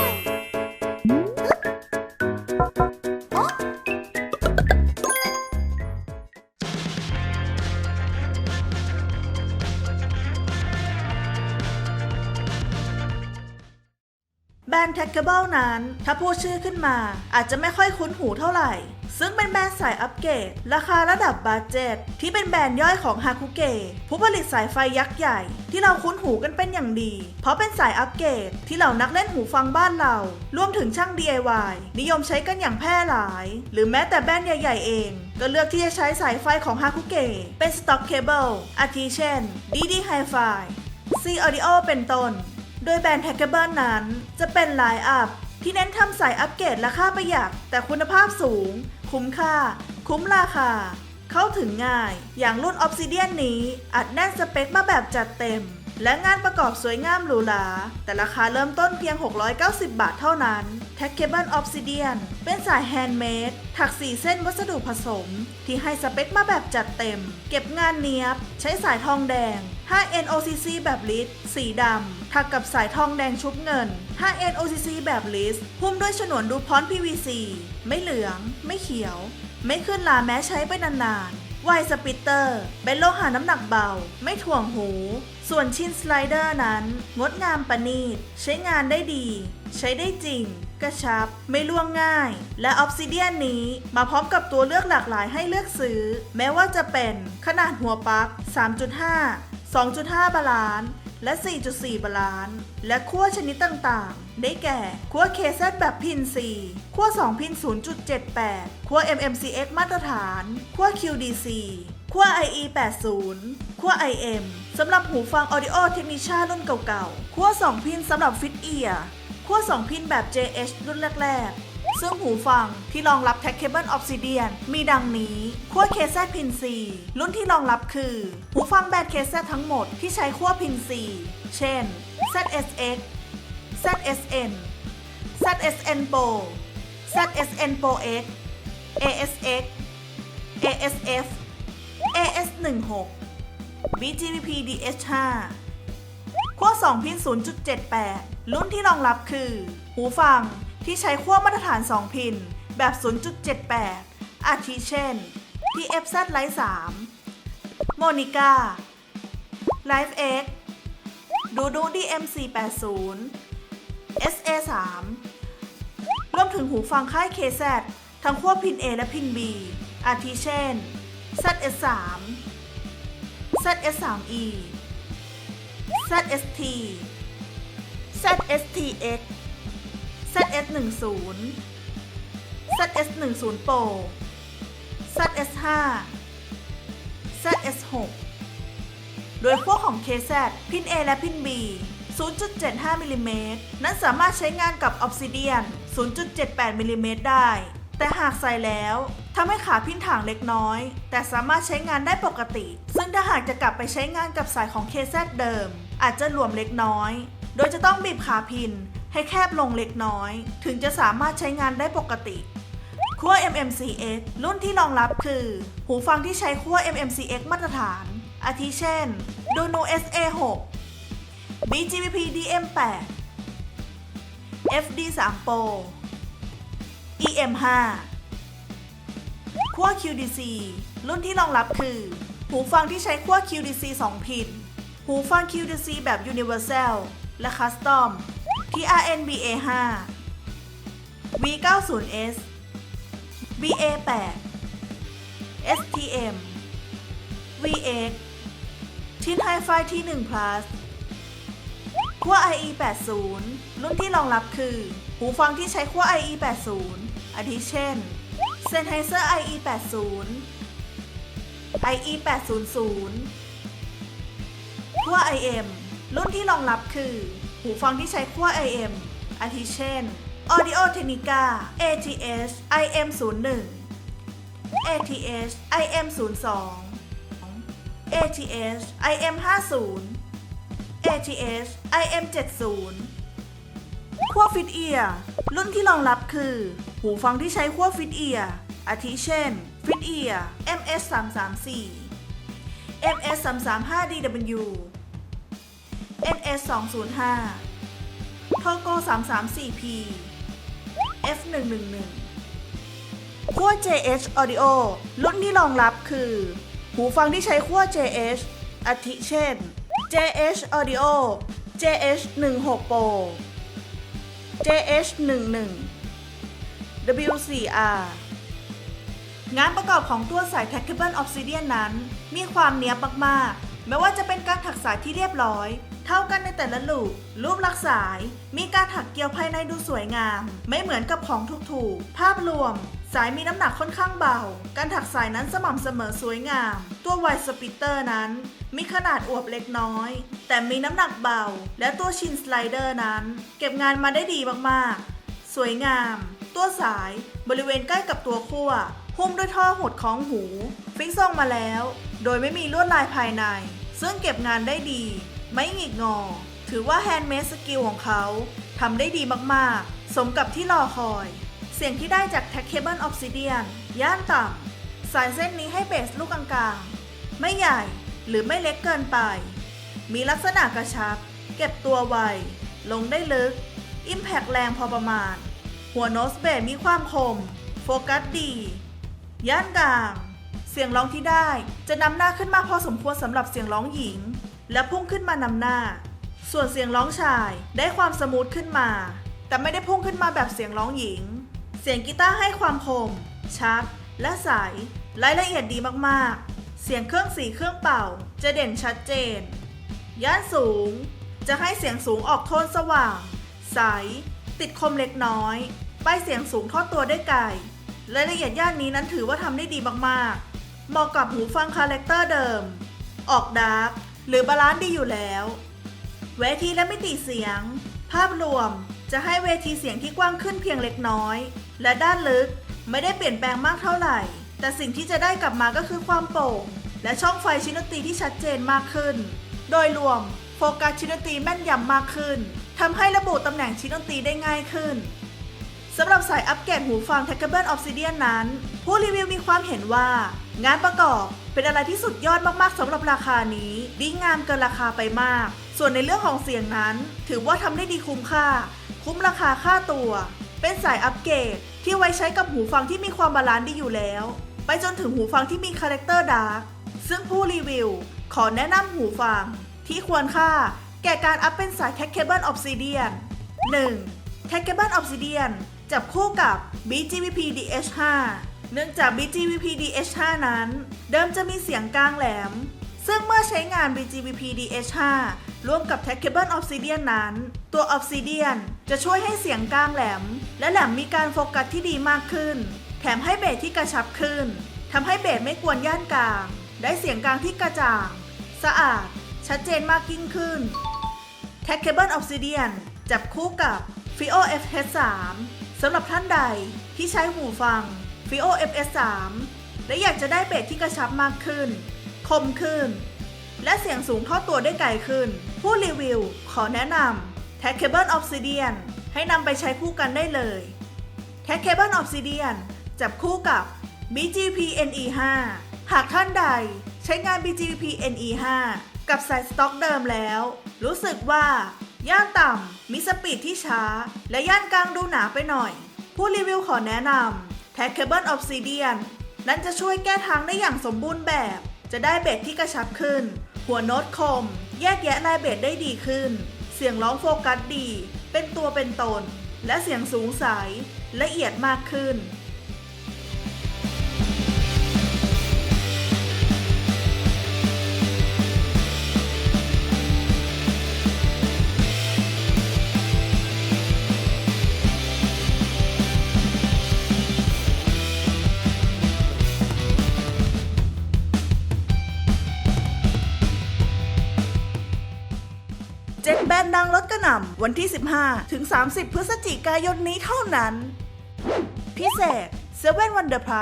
แบรนด์ t a g a b l e นั้น ถ้าพูดชื่อขึ้นมา อาจจะไม่ค่อยคุ้นหูเท่าไหร่ ซึ่งเป็นแบรนด์สายอัปเกรดราคาระดับบัดเจ็ตที่เป็นแบรนด์ย่อยของฮาคุเกะผู้ผลิตสายไฟยักษ์ใหญ่ ที่เราคุ้นหูกันเป็นอย่างดี เพราะเป็นสายอัปเกรดที่เหล่านักเล่นหูฟังบ้านเรา รวมถึงช่าง DIY นิยมใช้กันอย่างแพร่หลาย หรือแม้แต่แบรนด์ใหญ่ ๆ เองก็เลือกที่จะใช้สายไฟของฮาคุเกะเป็นสต็อกเคเบิลอาทิเช่น DD Hi-Fi C Audio เป็นต้น โดยแบรนด์ t a g a b l e นั้น จะเป็นไลน์อัพที่เน้นทำสายอัปเกรดราคาประหยัดแต่คุณภาพสูง คุ้มค่า คุ้มราคา เข้าถึงง่าย อย่างรุ่น Obsidian นี้อัดแน่นสเปคมาแบบจัดเต็ม และงานประกอบสวยงามหรูหรา แต่ราคาเริ่มต้นเพียง 690 บาทเท่านั้น t a g a b l e Obsidian เป็นสายแฮนด์เมด ถักสีเส้นวัสดุผสม ที่ให้สเปคมาแบบจัดเต็ม เก็บงานเนียบ ใช้สายทองแดง 5 NOCC แบบลิสสีดำ ถักกับสายทองแดงชุบเงิน 5 NOCC แบบลิสหุ้มด้วยฉนวนดูพรอน PVC ไม่เหลือง ไม่เขียว ไม่ขึ้นลาแม้ใช้ไปนานๆ ไวสปิเตอร์เป็นโลหะน้ำหนักเบา ไม่ถ่วงหู ส่วนชิ้นสไลเดอร์นั้น งดงามประณีต ใช้งานได้ดี ใช้ได้จริง กระชับ ไม่ล่วงง่าย และออฟซิเดียนนี้มาพร้อมกับตัวเลือกหลากหลายให้เลือกซื้อ แม้ว่าจะเป็นขนาดหัวปลั๊ก 3.5 2.5 บาลานซ์ และ 4.4 บาลานซ์ และขั้วชนิดต่างๆ ได้แก่ขั้ว KZ แบบพิน 4ขั้ว2พิน 0.78ขั้ว MMCX มาตรฐานขั้ว QDC ขั้ว IE 80ขั้ว IM สำหรับหูฟัง Audio Technica รุ่นเก่าๆขั้ว2พินสำหรับ Fit Ear ขั้ว2พินแบบ JH รุ่นแรกๆ ซึ่งหูฟังที่รองรับ Tag Cable Obsidian มีดังนี้ขั้ว KZ Pin 4รุ่นที่รองรับคือ หูฟังแบน KZ ทั้งหมดที่ใช้ขั้ว Pin 4เช่น ZSX ZSN ZSN Pro ZSN Pro X ASX ASF AS16 BGBP DH5 ขั้ว2พิน0.78 รุ่นที่รองรับคือ หูฟัง ที่ใช้ขั้วมาตรฐาน 2 พิน แบบ 0.78 อาทิเช่น TFZ Lite 3 Monica Live X ดูดู DM480 SA 3รวมถึงหูฟังค่าย KZ ทั้งขั้วพิน A และพิน B อาทิเช่น ZS 3 ZS 3E ZST ZSTX ZS10 ZS10 Pro ZS5 ZS6 โดยขั้วของ KZ พิน A และพิน B 0.75มิลลิเมตรนั้นสามารถใช้งานกับ Obsidian 0.78มิลลิเมตรได้ แต่หากใส่แล้วทำให้ขาพินถ่างเล็กน้อย แต่สามารถใช้งานได้ปกติ ซึ่งถ้าหากจะกลับไปใช้งานกับสายของ KZ เดิม อาจจะหลวมเล็กน้อย โดยจะต้องบีบขาพิน ให้แคบลงเล็กน้อย ถึงจะสามารถใช้งานได้ปกติขั้ว MMCX รุ่นที่รองรับคือ หูฟังที่ใช้ขั้ว MMCX มาตรฐาน อาทิเช่น Duno SA6 BGP DM8 FD3 Pro EM5 ขั้ว QDC รุ่นที่รองรับคือ หูฟังที่ใช้ขั้ว QDC 2 พิน หูฟัง QDC แบบ Universal และ Custom Kia NBA 5 V 9 0 S BA 8 STM VX ชิ้นไฮไฟที่ 1 plus ขั้ว IE 80 รุ่นที่รองรับคือ หูฟังที่ใช้ขั้ว IE 80 อาทิเช่น Sennheiser IE 80 IE 800 ขั้ว IM รุ่นที่รองรับคือ หูฟังที่ใช้ขั้ว IM อาทิเช่น Audio Technica ATH IM01 ATH IM02 ATH IM50 ATH IM70 ขั้วฟิตเอียรุ่นที่รองรับคือ หูฟังที่ใช้ขั้วฟิตเอียอาทิเช่นฟิตเอีย MS 334 MS 335 DW NS 205โทโก 334P F111 ขั้ว JH Audio รุ่นที่รองรับคือ หูฟังที่ใช้ขั้ว JH อาทิเช่น JH Audio JH 16 Pro JH 11 W4R งานประกอบของตัวสาย Trackable Obsidian นั้น มีความเนียบมากๆ ไม่ว่าจะเป็นการถักสายที่เรียบร้อย เท่ากันในแต่ละลูก รูปลักษณ์สาย มีการถักเกลียวภายในดูสวยงาม ไม่เหมือนกับของถูกๆ ภาพรวม สายมีน้ำหนักค่อนข้างเบา การถักสายนั้นสม่ำเสมอสวยงาม ตัวไวสปิเตอร์นั้น มีขนาดอวบเล็กน้อย แต่มีน้ำหนักเบา และตัวชินสไลเดอร์นั้น เก็บงานมาได้ดีมากๆ สวยงาม ตัวสายบริเวณใกล้กับตัวขั้วหุ้มด้วยท่อหดของหู ฟิกซองมาแล้ว โดยไม่มีลวดลายภายใน ซึ่งเก็บงานได้ดี ไม่หงิกงอ ถือว่าแฮนด์เมดสกิลของเขาทำได้ดีมากๆ สมกับที่รอคอย เสียงที่ได้จาก t a c Cable Obsidian ย่านต่ำสายเส้นนี้ให้เบสลูกกลางๆ ไม่ใหญ่หรือไม่เล็กเกินไป มีลักษณะกระชับ เก็บตัวไว ลงได้ลึก อิมแพกแรงพอประมาณ หัวโนสเบสมีความคม โฟกัสดี ย่านกลาง เสียงร้องที่ได้จะนำหน้าขึ้นมาพอสมควรสำหรับเสียงร้องหญิง และพุ่งขึ้นมานำหน้า ส่วนเสียงร้องชายได้ความสมูทขึ้นมา แต่ไม่ได้พุ่งขึ้นมาแบบเสียงร้องหญิง เสียงกีตาร์ให้ความคม ชัด และใสรายละเอียดดีมากๆ เสียงเครื่องสีเครื่องเป่า จะเด่นชัดเจน ย่านสูง จะให้เสียงสูงออกโทนสว่าง ใส ติดคมเล็กน้อยป้ายเสียงสูงทอดตัวได้ไกลรายละเอียดย่านนี้นั้นถือว่าทำได้ดีมากๆ เหมาะกับหูฟังคาแรคเตอร์เดิม ออกดาร์ก หรือบาลานซ์ดีอยู่แล้ว เวทีและมิติเสียง ภาพรวมจะให้เวทีเสียงที่กว้างขึ้นเพียงเล็กน้อย และด้านลึกไม่ได้เปลี่ยนแปลงมากเท่าไหร่ แต่สิ่งที่จะได้กลับมาก็คือความโปร่ง และช่องไฟชิ้นดนตรีที่ชัดเจนมากขึ้น โดยรวมโฟกัสชิ้นดนตรีแม่นยำมากขึ้นทำให้ระบุตำแหน่งชิ้นดนตรีได้ง่ายขึ้น สำหรับสายอัปเกรดหูฟัง t a c k a b l e Obsidian นั้น ผู้รีวิวมีความเห็นว่า งานประกอบเป็นอะไรที่สุดยอดมากๆสำหรับราคานี้ดีงามเกินราคาไปมาก ส่วนในเรื่องของเสียงนั้น ถือว่าทำได้ดีคุ้มค่า คุ้มราคาค่าตัว เป็นสายอัปเกรดที่ไว้ใช้กับหูฟังที่มีความบาลานซ์ดีอยู่แล้ว ไปจนถึงหูฟังที่มีคาแรคเตอร์ดาร์กซึ่งผู้รีวิว ขอแนะนำหูฟัง ที่ควรค่า แก่การอัพเป็นสาย t a c k a b l e Obsidian 1. t a c k a b l e Obsidian จับคู่กับ BGVP DH5 เนื่องจาก BGVP DH5 นั้น เดิมจะมีเสียงกลางแหลม ซึ่งเมื่อใช้งาน BGVP DH5 ร่วมกับ t a c k a b l e Obsidian นั้น ตัว Obsidian จะช่วยให้เสียงกลางแหลม และแหลมมีการโฟกัสที่ดีมากขึ้น แถมให้เบสที่กระชับขึ้นทำให้เบสไม่กวนย่านกลาง ได้เสียงกลางที่กระจ่าง สะอาด ชัดเจนมากยิ่งขึ้น t a c k a b l e Obsidian จับคู่กับ Fio FH3 สำหรับท่านใดที่ใช้หูฟัง Fio FS3 และอยากจะได้เบสที่กระชับมากขึ้น คมขึ้น และเสียงสูงทอดตัวได้ไกลขึ้น ผู้รีวิวขอแนะนำ t a c k a b l e Obsidian ให้นำไปใช้คู่กันได้เลย t a c k a b l e Obsidian จับคู่กับ BGP NE5 หากท่านใดใช้งาน BGP NE5 กับสายสต็อกเดิมแล้ว รู้สึกว่า ย่านต่ำมีสปีดที่ช้า และย่านกลางดูหนาไปหน่อย ผู้รีวิวขอแนะนำ t a c k a b l e Obsidian นั้นจะช่วยแก้ทางได้อย่างสมบูรณ์แบบ จะได้เบสที่กระชับขึ้น หัวโน้ตคม แยกแยะลายเบสได้ดีขึ้น เสียงร้องโฟกัสดี เป็นตัวเป็นตน และเสียงสูงใสละเอียดมากขึ้น ดังลดกระหน่ำวันที่ 15 ถึง 30 พฤศจิกายนนี้เท่านั้น พิเศษเซเว่นวันเดอร์ไพร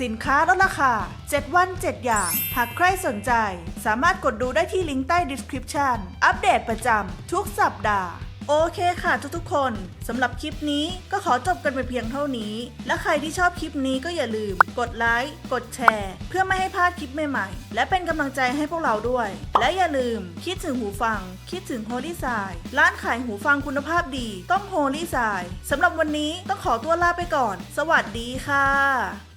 สินค้าลดราคา 7 วัน 7 อย่าง หากใครสนใจ สามารถกดดูได้ที่ลิงก์ใต้ดีสคริปชันอัปเดตประจำทุกสัปดาห์ โอเคค่ะทุกๆคนสำหรับคลิปนี้ก็ขอจบกันไปเพียงเท่านี้ และใครที่ชอบคลิปนี้ก็อย่าลืม กดไลค์กดแชร์ เพื่อไม่ให้พลาดคลิปใหม่ๆ และเป็นกำลังใจให้พวกเราด้วย และอย่าลืม คิดถึงหูฟัง คิดถึงโฮลี่สายร้านขายหูฟังคุณภาพดี ต้องโฮลี่สายสำหรับวันนี้ต้องขอตัวลาไปก่อน สวัสดีค่ะ